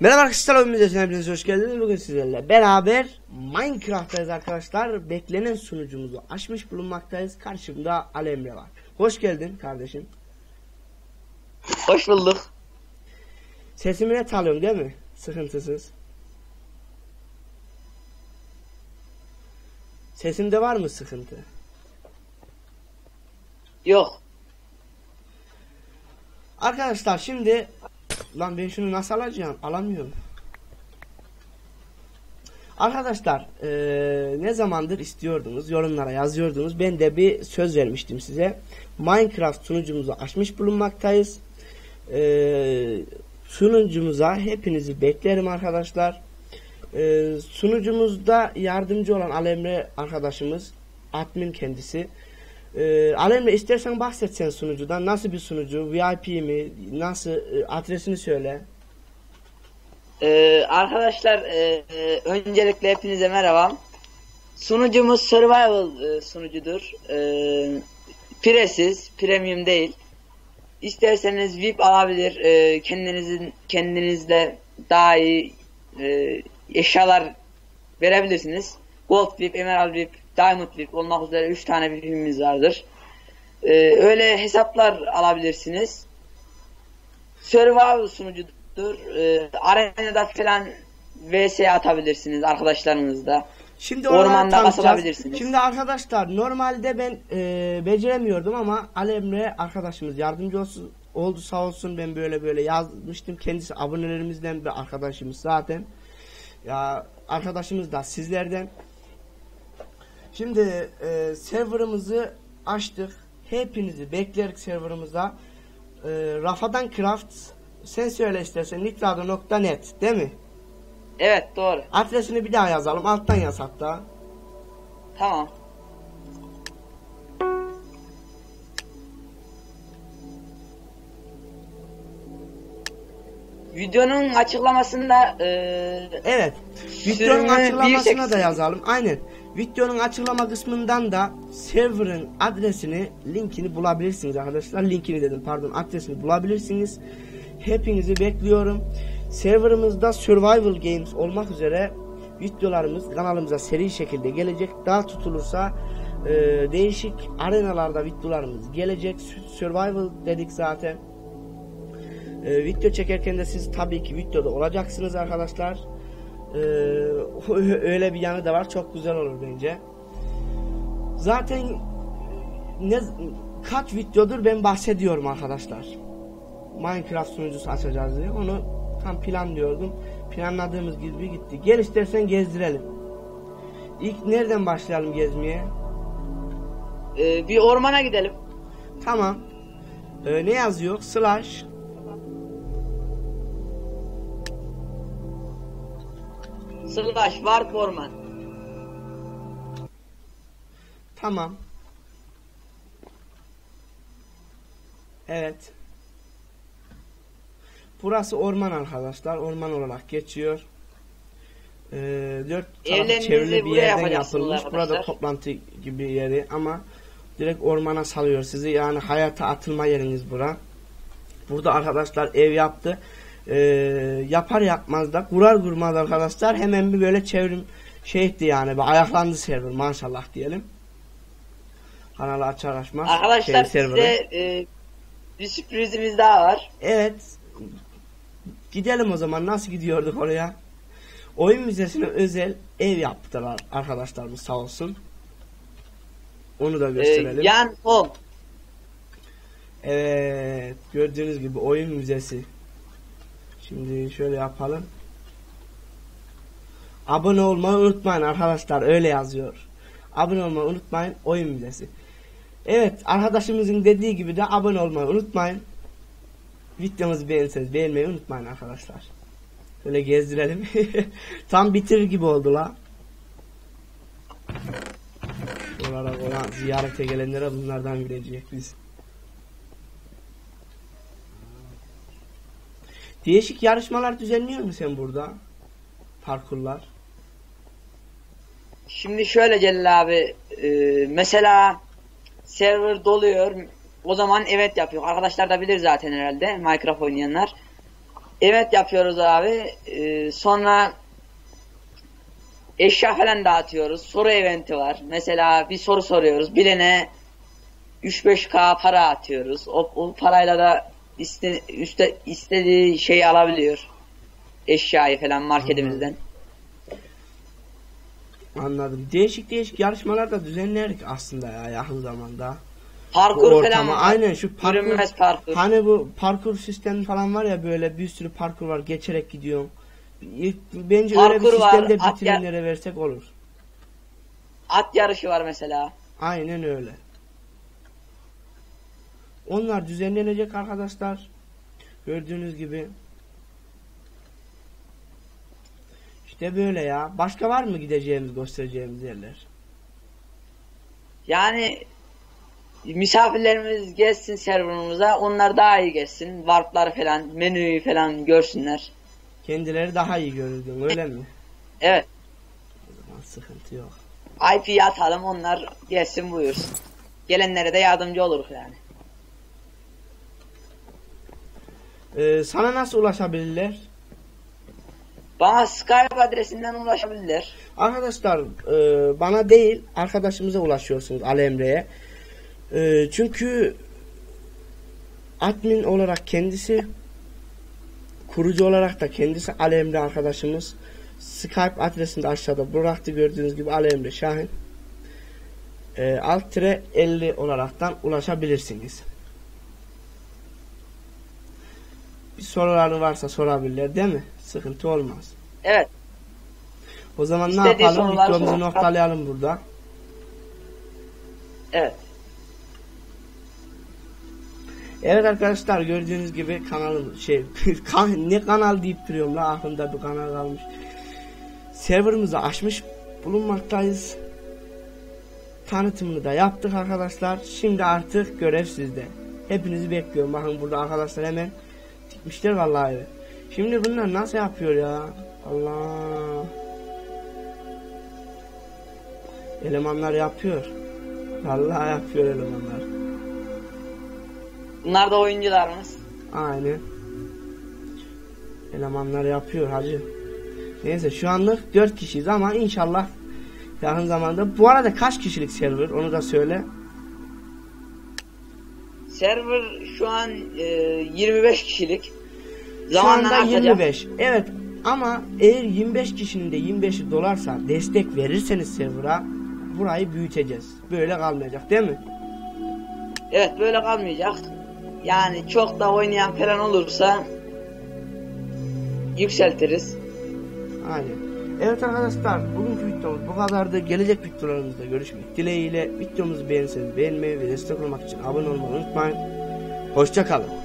Merhaba arkadaşlar oyun müzesine hepiniz hoş geldiniz. Bugün sizlerle beraber Minecraft'tayız arkadaşlar. Beklenen sunucumuzu açmış bulunmaktayız. Karşımda Alemre var. Hoş geldin kardeşim. Hoş bulduk. Sesimi net alıyorum değil mi? Sıkıntısız. Sesimde var mı sıkıntı? Yok. Arkadaşlar şimdi lan ben şunu nasıl alacağım? Alamıyorum. Arkadaşlar eee, ne zamandır istiyordunuz? Yorumlara yazıyordunuz. Ben de bir söz vermiştim size. Minecraft sunucumuzu açmış bulunmaktayız. Eee, sunucumuza hepinizi beklerim arkadaşlar. Eee, sunucumuzda yardımcı olan Alemre arkadaşımız admin kendisi ee, Alemre istersen bahsetsen sunucudan nasıl bir sunucu VIP mi nasıl e, adresini söyle Ee, arkadaşlar e, e, öncelikle hepinize merhaba. Sunucumuz survival e, sunucudur. E, piresiz, premium değil. İsterseniz VIP alabilir. E, kendinizin kendinizle daha iyi e, eşyalar verebilirsiniz. Gold VIP, Emerald VIP, Diamond VIP olmak üzere 3 tane VIP'imiz vardır. E, öyle hesaplar alabilirsiniz. Survival sunucudur. E, arenada falan VS atabilirsiniz arkadaşlarınızla. Şimdi Ormanda basılabilirsiniz. Şimdi arkadaşlar normalde ben e, beceremiyordum ama Alemre arkadaşımız yardımcı olsun, oldu sağ olsun ben böyle böyle yazmıştım. Kendisi abonelerimizden bir arkadaşımız zaten. Ya arkadaşımız da sizlerden. Şimdi e, serverımızı açtık. Hepinizi bekleriz serverımıza. E, Rafadan Craft sen söyle istersen nitrado.net değil mi? Evet doğru. Adresini bir daha yazalım. Alttan yaz hatta. Tamam. Videonun açıklamasında e, Evet. Videonun açıklamasına 1.8. da yazalım. Aynen. Videonun açıklama kısmından da server'ın adresini, linkini bulabilirsiniz arkadaşlar. Linkini dedim pardon, adresini bulabilirsiniz. Hepinizi bekliyorum. Server'ımızda Survival Games olmak üzere videolarımız kanalımıza seri şekilde gelecek. Daha tutulursa e, değişik arenalarda videolarımız gelecek. Survival dedik zaten. Ee, video çekerken de siz tabii ki videoda olacaksınız arkadaşlar. Ee, öyle bir yanı da var. Çok güzel olur bence. Zaten ne kaç videodur ben bahsediyorum arkadaşlar. Minecraft sunucusu açacağız diye. Onu tam planlıyordum. Planladığımız gibi gitti. Gel istersen gezdirelim. İlk nereden başlayalım gezmeye? e, bir ormana gidelim. Tamam. Ee, ne yazıyor? Slash Slash Warp Orman. Tamam. Evet. Burası orman arkadaşlar. Orman olarak geçiyor. Ee, dört tarafı çevrili bir yerden yapılmış. Burada arkadaşlar. toplantı gibi yeri ama direkt ormana salıyor sizi. Yani hayata atılma yeriniz bura. Burada arkadaşlar ev yaptı. Ee, yapar yapmaz da kurar kurmaz arkadaşlar hemen bir böyle çevrim şey etti yani. Bir ayaklandı server maşallah diyelim. Kanalı açar açmaz. Arkadaşlar şey, server'ı. size e, bir sürprizimiz daha var. Evet. Gidelim o zaman. Nasıl gidiyorduk oraya? Oyun müzesine özel ev yaptılar arkadaşlarımız sağ olsun. Onu da E, gösterelim. yan home. Evet. Gördüğünüz gibi oyun müzesi. Şimdi şöyle yapalım. Abone olmayı unutmayın arkadaşlar. Öyle yazıyor. Abone olmayı unutmayın. Oyun müzesi. Evet. Arkadaşımızın dediği gibi de abone olmayı unutmayın. Videomuzu beğenirseniz beğenmeyi unutmayın arkadaşlar. Şöyle gezdirelim. Tam bitirir gibi oldu la. Olarak olan ziyarete gelenlere bunlardan verecek biz. Değişik yarışmalar düzenliyor musun sen burada? Parkurlar. Şimdi şöyle Celal abi e, mesela server doluyor o zaman evet yapıyor. Arkadaşlar da bilir zaten herhalde Minecraft oynayanlar. Evet yapıyoruz abi. Ee, sonra eşya falan dağıtıyoruz. Soru eventi var. Mesela bir soru soruyoruz. Bilene 3-5k para atıyoruz. O, o parayla da iste, üste, istediği şeyi alabiliyor. Eşyayı falan marketimizden. Anladım. Değişik değişik yarışmalar da düzenlerik aslında ya yakın zamanda. Bu Parkur falan var. aynen şu parkur parkur. hani bu parkur sistemi falan var ya böyle bir sürü parkur var geçerek gidiyorum. Bence öyle bir Parkur var, sistemde ya- bitirimlere versek olur. At yarışı var mesela. Aynen öyle. Onlar düzenlenecek arkadaşlar. Gördüğünüz gibi. İşte böyle ya. Başka var mı gideceğimiz, göstereceğimiz yerler? Yani misafirlerimiz gelsin serverımıza. Onlar daha iyi gelsin. Warplar falan, menüyü falan görsünler. Kendileri daha iyi görürdün öyle mi? Evet. O zaman sıkıntı yok. IP'yi atalım onlar gelsin buyursun. Gelenlere de yardımcı oluruz yani. Ee, sana nasıl ulaşabilirler? Bana Skype adresinden ulaşabilirler. Arkadaşlar e, bana değil arkadaşımıza ulaşıyorsunuz Ali Emre'ye. E, çünkü admin olarak kendisi kurucu olarak da kendisi Ali Emre arkadaşımız. Skype adresini de aşağıda bıraktı gördüğünüz gibi Ali Emre Şahin. E, alt tire 50 olaraktan ulaşabilirsiniz. Bir soruları varsa sorabilirler değil mi? Sıkıntı olmaz. Evet. O zaman ne İstediği yapalım? soruları Videomuzu sor. noktalayalım burada. Evet. Evet arkadaşlar gördüğünüz gibi kanalım şey kan, ne kanal deyip duruyorum la aklımda bir kanal kalmış. Serverımızı açmış bulunmaktayız. Tanıtımını da yaptık arkadaşlar. Şimdi artık görev sizde. Hepinizi bekliyorum. Bakın burada arkadaşlar hemen dikmişler vallahi. Şimdi bunlar nasıl yapıyor ya? Allah. Elemanlar yapıyor. Vallahi yapıyor elemanlar. Bunlar da oyuncularımız. Aynen. Elemanlar yapıyor hacı. Neyse şu anlık 4 kişiyiz ama inşallah yakın zamanda. Bu arada kaç kişilik server onu da söyle. Server şu an e, 25 kişilik. Şu Zamanla anda artacak. 25. Evet ama eğer 25 kişinin de 25'i dolarsa destek verirseniz server'a burayı büyüteceğiz. Böyle kalmayacak değil mi? Evet böyle kalmayacak. Yani çok da oynayan falan olursa yükseltiriz. Aynen. Evet arkadaşlar bugünkü videomuz bu kadardı. Gelecek videolarımızda görüşmek dileğiyle. Videomuzu beğenirseniz beğenmeyi ve destek olmak için abone olmayı unutmayın. Hoşçakalın.